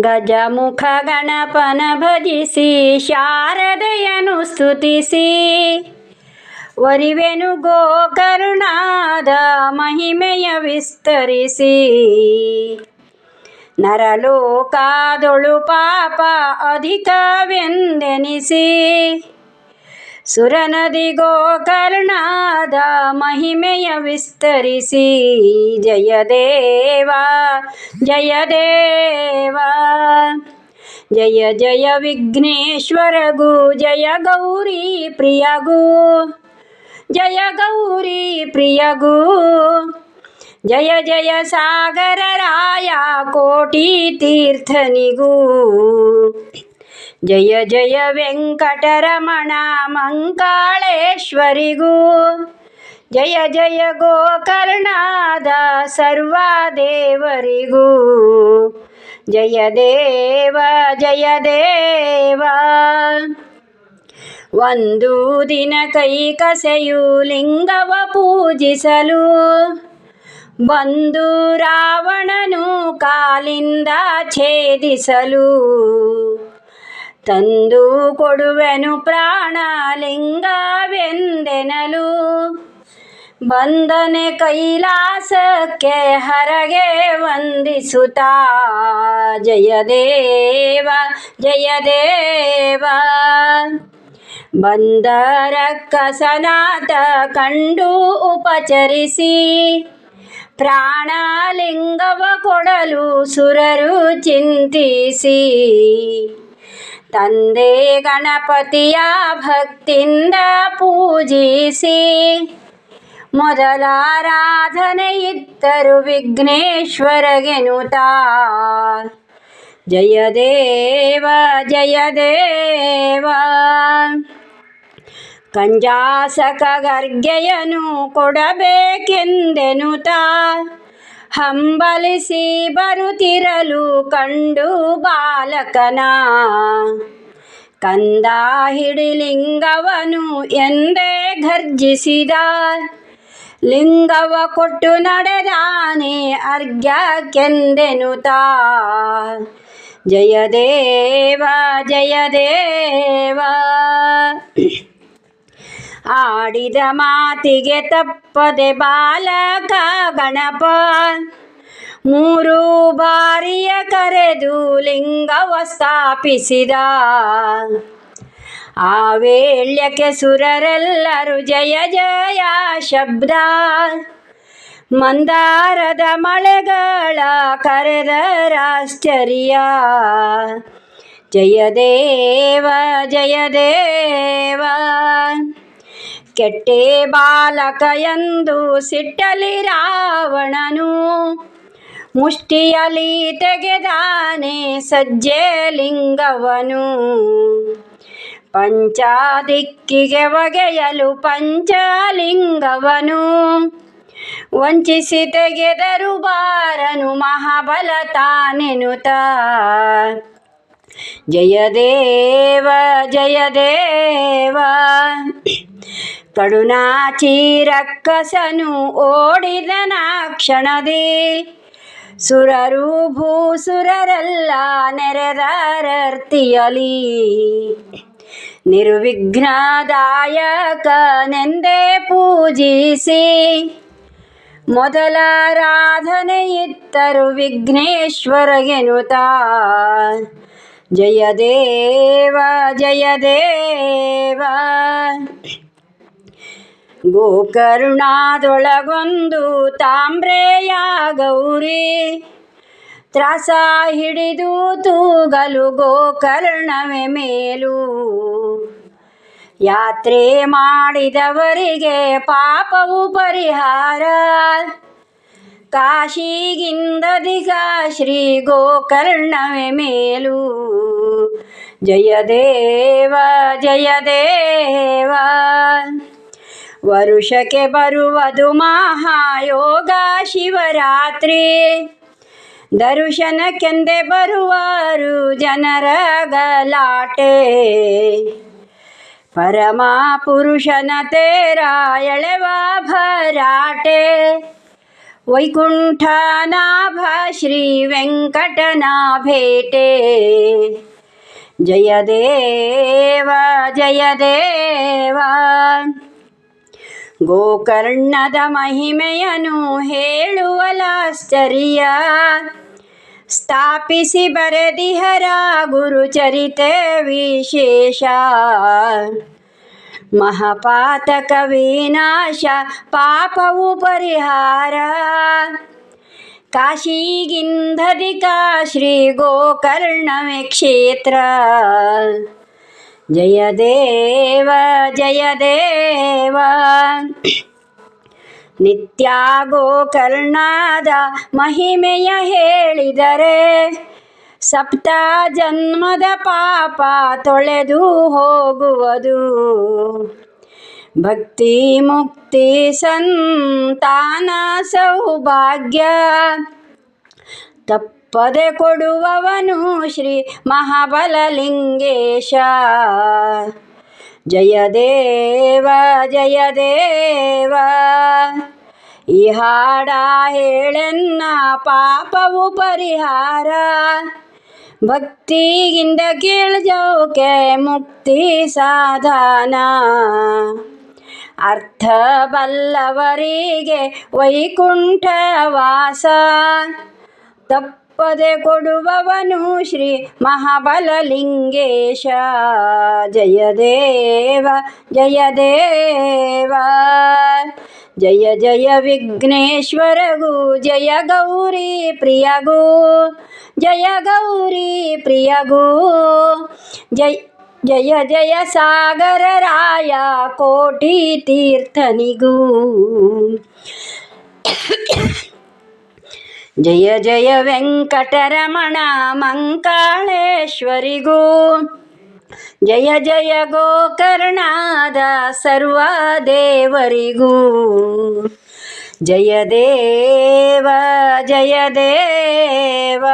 ಗಜಮುಖ ಗಣಪನ ಭಜಿಸಿ ಶಾರದೆಯನು ಸ್ತುತಿಸಿ. ಒರಿವೆನು ಗೋಕರ್ಣಾದ ಮಹಿಮೆಯ ವಿಸ್ತರಿಸಿ. ನರಲೋಕಾದೊಳು ಪಾಪ ಅಧಿಕವೆಂದೆನಿಸಿ. ಸುರನದಿ ಗೋಕರ್ಣಾದ ಮಹಿಮೆಯ ವಿಸ್ತರಿಸಿ. ಜಯ ದೇವ ಜಯ ದೇವ. ಜಯ ಜಯ ವಿಘ್ನೇಶ್ವರಗು ಜಯ ಗೌರಿ ಪ್ರಿಯಗೂ. ಜಯ ಗೌರಿ ಪ್ರಿಯಗೂ. ಜಯ ಜಯ ಸಾಗರ ರಾಯ ಕೋಟಿ ತೀರ್ಥನಿಗೂ ಜಯ ಜಯ ವೆಂಕಟರಮಣ ಮಂಕಾಳೇಶ್ವರಿಗೂ. ಜಯ ಜಯ ಗೋಕರ್ಣಾದ ಸರ್ವ ದೇವರಿಗೂ ಜಯ ದೇವ ಜಯ ದೇವ. ಒಂದು ದಿನ ಕೈ ಕಸೆಯು ಲಿಂಗವ ಪೂಜಿಸಲು. ಬಂದು ರಾವಣನು ಕಾಲಿಂದ ಛೇದಿಸಲು. ತಂದು ಕೊಡುವೆನು ಪ್ರಾಣಲಿಂಗವೆಂದೆನಲು. ಬಂದನೆ ಕೈಲಾಸಕ್ಕೆ ಹರಗೆ ವಂದಿಸುತ್ತಾ. ಜಯದೇವ ಜಯದೇವ ಜಯ ಬಂದರ ಕಸನಾಥ ಕಂಡು ಉಪಚರಿಸಿ. ಪ್ರಾಣಲಿಂಗವ ಕೊಡಲು ಸುರರು ಚಿಂತಿಸಿ. ತಂದೆ ಗಣಪತಿಯ ಭಕ್ತಿಯಿಂದ ಪೂಜಿಸಿ. ಮೊದಲಾರಾಧನೆ ಇತ್ತರು ವಿಘ್ನೇಶ್ವರಗೆನುತ ಜಯ ದೇವ ಜಯ ದೇವ. ಕಂಜಾಸಕ ಗರ್ಗೆಯನು ಕೊಡಬೇಕೆಂದೆನುತಾ. ಹಂಬಲಿಸಿ ಬರುತ್ತಿರಲು ಕಂಡು ಬಾಲಕನ ಕಂದ ಹಿಡಿಲಿಂಗವನು ಎಂದೇ ಘರ್ಜಿಸಿದ ಲಿಂಗವ ಕೊಟ್ಟು ನಡೆದಾನೆ ಅರ್ಘ್ಯಕ್ಕೆಂದೆನುತಾ ಜಯ ದೇವ ಜಯ ದೇವ ಆಡಿದ ಮಾತಿಗೆ ತಪ್ಪದೆ ಬಾಲಕ ಗಣಪ. ಮೂರು ಬಾರಿಯ ಕರೆದು ಲಿಂಗವ ಸ್ಥಾಪಿಸಿದ. ಆ ವೇಳ್ಯಕ್ಕೆ ಸುರರೆಲ್ಲರೂ ಜಯ ಜಯ ಶಬ್ದ. ಮಂದಾರದ ಮಳೆಗಳ ಕರೆದರಾಶ್ಚರ್ಯ ಜಯ ದೇವ ಜಯ ದೇವ ಕೆಟ್ಟೆ ಬಾಲಕ ಎಂದು ಸಿಟ್ಟಲಿ ರಾವಣನು. ಮುಷ್ಟಿಯಲಿ ತೆಗೆದಾನೆ ಸಜ್ಜೆ ಲಿಂಗವನು. ಪಂಚಾದಿಕ್ಕಿಗೆ ಒಗೆಯಲು ಪಂಚಲಿಂಗವನು. ವಂಚಿಸಿ ತೆಗೆದರು ಬಾರನು ಮಹಾಬಲ ತಾನೆನುತ ಜಯ ದೇವ ಕಡುನಾಚೀರಕ್ಕಸನು ಓಡಿದನ ಕ್ಷಣದೇ. ಸುರರು ಭೂಸುರರೆಲ್ಲ ನೆರೆದಾರರ್ತಿಯಲಿ. ನಿರ್ವಿಘ್ನದಾಯಕನೆಂದೇ ಪೂಜಿಸಿ. ಮೊದಲಾರಾಧನೆ ಇತ್ತರು ವಿಘ್ನೇಶ್ವರಗೆನುತಾ. ಜಯ ಜಯದೇವ. ಜಯ ದೇವ ಗೋಕರ್ಣಾದೊಳಗೊಂದು ತಾಮ್ರೇಯ ಗೌರಿ ತ್ರಾಸ ಹಿಡಿದು ತೂಗಲು ಗೋಕರ್ಣವೆ ಮೇಲು. ಯಾತ್ರೆ ಮಾಡಿದವರಿಗೆ ಪಾಪವು ಪರಿಹಾರ. ಕಾಶಿಗಿಂದಧಿಕ ಶ್ರೀ ಗೋಕರ್ಣವೆ ಮೇಲು. ಜಯ ದೇವ ಜಯ ವರುಷಕ್ಕೆ ಬರುವುದು ಮಹಾಯೋಗ ಶಿವರಾತ್ರಿ ದರ್ಶನಕ್ಕೆಂದೆ ಬರುವರು ಜನರ ಗಲಾಟೆ ಪರಮ ಪುರುಷನ ತೇರ ಎಳೆವ ಭರಾಟೆ ವೈಕುಂಠನಾಭ ಶ್ರೀ ವೆಂಕಟನ ಭೇಟೆ ಜಯ ದೇವ ಜಯ ದೇವ ಗೋಕರ್ಣದ ಮಹಿಮೆಯನು ಹೇಳುವಲಾಶ್ಚರ್ಯ ಸ್ಥಾಪಿಸಿ ಬರೆದಿಹರ ಗುರುಚರಿತೆ ವಿಶೇಷ. ಮಹಾಪಾತಕ ವಿನಾಶ ಪಾಪವು ಪರಿಹಾರ. ಕಾಶಿಗಿಂಧದಿಕ ಶ್ರೀ ಗೋಕರ್ಣವೇ ಕ್ಷೇತ್ರ. ಜಯ ದೇವ. ಜಯ ದೇವ ನಿತ್ಯ ಗೋಕರ್ಣದ ಮಹಿಮೆಯ ಹೇಳಿದರೆ, ಸಪ್ತ ಜನ್ಮದ ಪಾಪ ತೊಳೆದು ಹೋಗುವುದು. ಭಕ್ತಿ ಮುಕ್ತಿ ಸಂತಾನ ಸೌಭಾಗ್ಯ ತಪ್ಪದೆ ಕೊಡುವವನು ಶ್ರೀ ಮಹಾಬಲಲಿಂಗೇಶ. ಜಯ ದೇವ ಜಯ ದೇವ. ಈ ಹಾಡ ಹೇಳನ್ನ ಪಾಪವು ಪರಿಹಾರ. ಭಕ್ತಿಗಿಂದ ಕೇಳ್ಜೋಕೆ ಮುಕ್ತಿ ಸಾಧನ. ಅರ್ಥ ಬಲ್ಲವರಿಗೆ ವೈಕುಂಠ ವಾಸ ತಪ್ಪದೆ ಕೊಡುವವನು ಶ್ರೀ ಮಹಾಬಲಲಿಂಗೇಶ ಜಯ ದೇವ ಜಯ ದೇವ ಜಯ ಜಯ ವಿಘ್ನೇಶ್ವರಗು ಜಯ ಗೌರಿ ಪ್ರಿಯಗು ಜಯ ಗೌರಿ ಪ್ರಿಯಗು ಜಯ ಜಯ ಜಯ ಸಾಗರ ರಾಯ ಕೋಟಿ ತೀರ್ಥನಿಗೂ ಜಯ ಜಯ ವೆಂಕಟರಮಣ ಮಂಕಾಳೇಶ್ವರಿಗೂ. ಜಯ ಜಯ ಗೋಕರ್ಣಾದ ಸರ್ವ ದೇವರಿಗೂ ಜಯ ದೇವ ಜಯ ದೇವ.